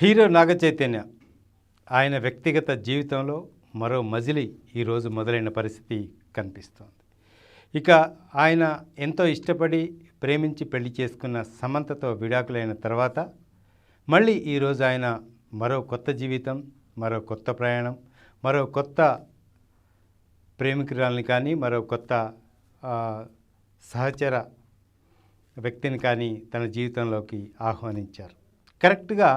Hero Naga Chaitanya ఆయన వ్యక్తిగత జీవితంలో మరో మజిలీ ఈరోజు మొదలైన పరిస్థితి కనిపిస్తోంది. ఇక ఆయన ఎంతో ఇష్టపడి ప్రేమించి పెళ్ళి చేసుకున్న సమంతతో విడాకులైన తర్వాత మళ్ళీ ఈరోజు ఆయన మరో కొత్త జీవితం మరో కొత్త ప్రయాణం మరో కొత్త ప్రేమికురాల్ని కానీ మరో కొత్త సహచర వ్యక్తిని కానీ తన జీవితంలోకి ఆహ్వానించారు. కరెక్ట్గా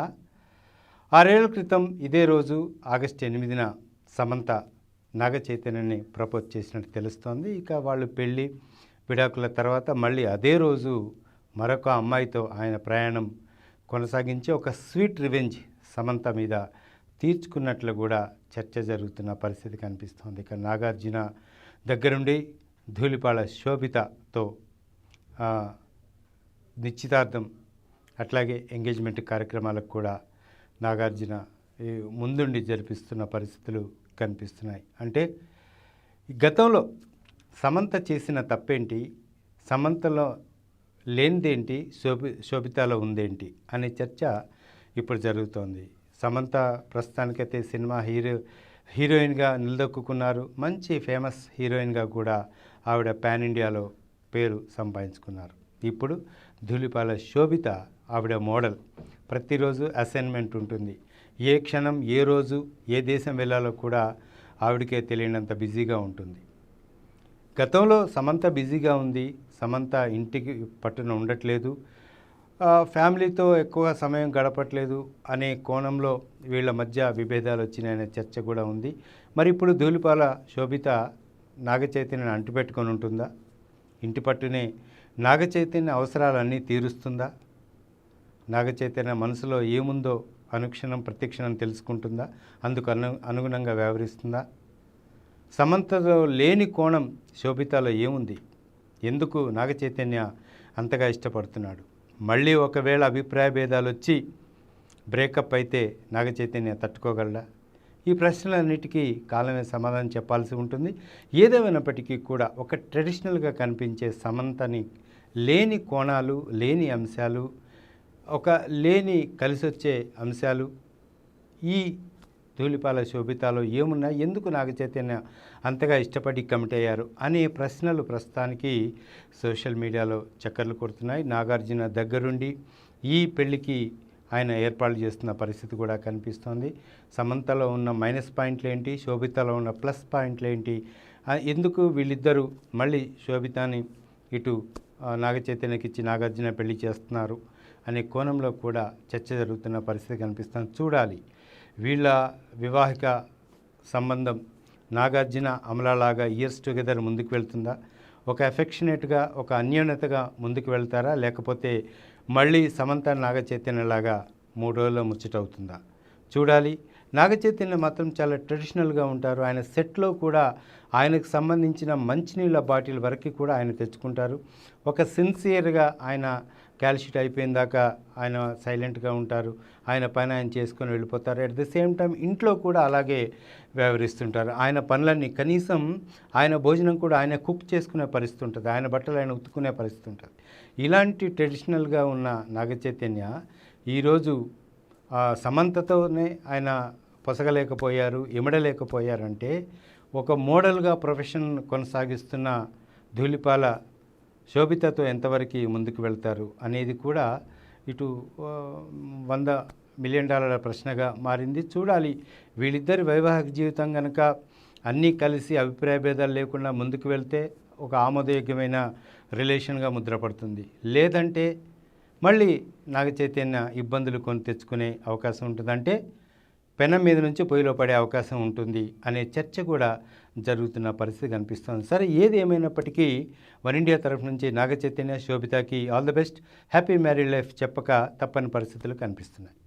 ఆరేళ్ళ క్రితం ఇదే రోజు ఆగస్టు ఎనిమిదిన సమంత నాగ చైతన్యని ప్రపోజ్ చేసినట్టు తెలుస్తోంది. ఇక వాళ్ళు పెళ్ళి విడాకుల తర్వాత మళ్ళీ అదే రోజు మరొక అమ్మాయితో ఆయన ప్రయాణం కొనసాగించి ఒక స్వీట్ రివెంజ్ సమంత మీద తీర్చుకున్నట్లు కూడా చర్చ జరుగుతున్న పరిస్థితి కనిపిస్తోంది. ఇక నాగార్జున దగ్గరుండి ధూళిపాళ శోభితతో నిశ్చితార్థం అట్లాగే ఎంగేజ్మెంట్ కార్యక్రమాలకు కూడా నాగార్జున ఈ ముందుండి జరిపిస్తున్న పరిస్థితులు కనిపిస్తున్నాయి. అంటే గతంలో సమంత చేసిన తప్పేంటి? సమంతలో లేనిదేంటి? శోభి శోభితాలో ఉందేంటి? అనే చర్చ ఇప్పుడు జరుగుతోంది. సమంత ప్రస్తుతానికైతే సినిమా హీరో హీరోయిన్గా నిలదొక్కున్నారు మంచి ఫేమస్ హీరోయిన్గా కూడా ఆవిడ పాన్ ఇండియాలో పేరు సంపాదించుకున్నారు. ఇప్పుడు ధూళిపాల శోభిత ఆవిడ మోడల్. ప్రతిరోజు అసైన్మెంట్ ఉంటుంది. ఏ క్షణం ఏ రోజు ఏ దేశం వెళ్ళాలో కూడా ఆవిడకే తెలియనంత బిజీగా ఉంటుంది. గతంలో సమంత బిజీగా ఉంది. సమంత ఇంటికి పట్టున ఉండట్లేదు. ఫ్యామిలీతో ఎక్కువ సమయం గడపట్లేదు అనే కోణంలో వీళ్ళ మధ్య విభేదాలు వచ్చినాయనే చర్చ కూడా ఉంది. మరి ఇప్పుడు ధూళిపాల శోభిత నాగచైతన్యను అంటిపెట్టుకొని ఉంటుందా? ఇంటి పట్టునే నాగచైతన్య అవసరాలన్నీ తీరుస్తుందా? నాగచైతన్య మనసులో ఏముందో అనుక్షణం ప్రతిక్షణం తెలుసుకుంటుందా? అందుకు అను అనుగుణంగా వ్యవహరిస్తుందా? సమంతలో లేని కోణం శోభితలో ఏముంది? ఎందుకు నాగచైతన్య అంతగా ఇష్టపడుతున్నాడు? మళ్ళీ ఒకవేళ అభిప్రాయ భేదాలు వచ్చి బ్రేకప్ అయితే నాగచైతన్య తట్టుకోగలడా? ఈ ప్రశ్నలన్నిటికీ కాలమే సమాధానం చెప్పాల్సి ఉంటుంది. ఏదేమైనప్పటికీ కూడా ఒక ట్రెడిషనల్గా కనిపించే సమంతని లేని కోణాలు లేని అంశాలు ఒక లేని కలిసొచ్చే అంశాలు. ఈ ధూళిపాల శోభితాలో ఏమున్నాయి ఎందుకు నాగ చైతన్య అంతగా ఇష్టపడి కమిట్ అయ్యారు అనే ప్రశ్నలు ప్రస్తుతానికి సోషల్ మీడియాలో చక్కర్లు కొడుతున్నాయి. నాగార్జున దగ్గరుండి ఈ పెళ్ళికి ఆయన ఏర్పాట్లు చేస్తున్న పరిస్థితి కూడా కనిపిస్తోంది. సమంతలో ఉన్న మైనస్ పాయింట్లు ఏంటి శోభితలో ఉన్న ప్లస్ పాయింట్లు ఏంటి ఎందుకు వీళ్ళిద్దరూ మళ్ళీ శోభితాని ఇటు నాగ చైతన్యకి ఇచ్చి నాగార్జున పెళ్ళి చేస్తున్నారు అనే కోణంలో కూడా చర్చ జరుగుతున్న పరిస్థితి కనిపిస్తుంది. చూడాలి. వీళ్ళ వివాహిక సంబంధం నాగార్జున అమలాలాగా ఇయర్స్ టుగెదర్ ముందుకు వెళ్తుందా? ఒక ఎఫెక్షనేట్గా ఒక అన్యోన్యతగా ముందుకు వెళ్తారా? లేకపోతే మళ్ళీ సమంత నాగ చైతన్యలాగా మూడు రోజుల్లో ముచ్చటవుతుందా? చూడాలి. నాగచైతన్య మాత్రం చాలా ట్రెడిషనల్గా ఉంటారు. ఆయన సెట్లో కూడా ఆయనకు సంబంధించిన మంచినీళ్ళ బాటిల్ వరకు కూడా ఆయన తెచ్చుకుంటారు. ఒక సిన్సియర్గా ఆయన క్యాల్షియట్ అయిపోయిన దాకా ఆయన సైలెంట్గా ఉంటారు. ఆయన పని ఆయన చేసుకొని వెళ్ళిపోతారు. అట్ ద సేమ్ టైం ఇంట్లో కూడా అలాగే వ్యవహరిస్తుంటారు. ఆయన పనులన్నీ కనీసం ఆయన భోజనం కూడా ఆయన కుక్ చేసుకునే పరిస్థితి ఉంటుంది. ఆయన బట్టలు ఆయన ఉతుకునే పరిస్థితి ఉంటుంది. ఇలాంటి ట్రెడిషనల్గా ఉన్న నాగచైతన్య ఈరోజు ఆ సమంతతోనే ఆయన పొసగలేకపోయారు ఇమడలేకపోయారంటే ఒక మోడల్గా ప్రొఫెషన్ కొనసాగిస్తున్న ధూళిపాల శోభితతో ఎంతవరకు ముందుకు వెళ్తారు అనేది కూడా ఇటు వంద మిలియన్ డాలర్ల ప్రశ్నగా మారింది. చూడాలి వీళ్ళిద్దరి వైవాహిక జీవితం కనుక అన్నీ కలిసి అభిప్రాయ భేదాలు లేకుండా ముందుకు వెళ్తే ఒక ఆమోదయోగ్యమైన రిలేషన్గా ముద్రపడుతుంది లేదంటే మళ్ళీ నాగ చైతన్య ఇబ్బందులు కొని తెచ్చుకునే అవకాశం ఉంటుంది అంటే పెనం మీద నుంచి పొయ్యిలో పడే అవకాశం ఉంటుంది అనే చర్చ కూడా జరుగుతున్న పరిస్థితి కనిపిస్తుంది. సరే ఏది ఏమైనప్పటికీ వన్ ఇండియా తరఫు నుంచి Naga Chaitanya శోభితకి all the best. Happy married life చెప్పక తప్పని పరిస్థితులు కనిపిస్తున్నాయి.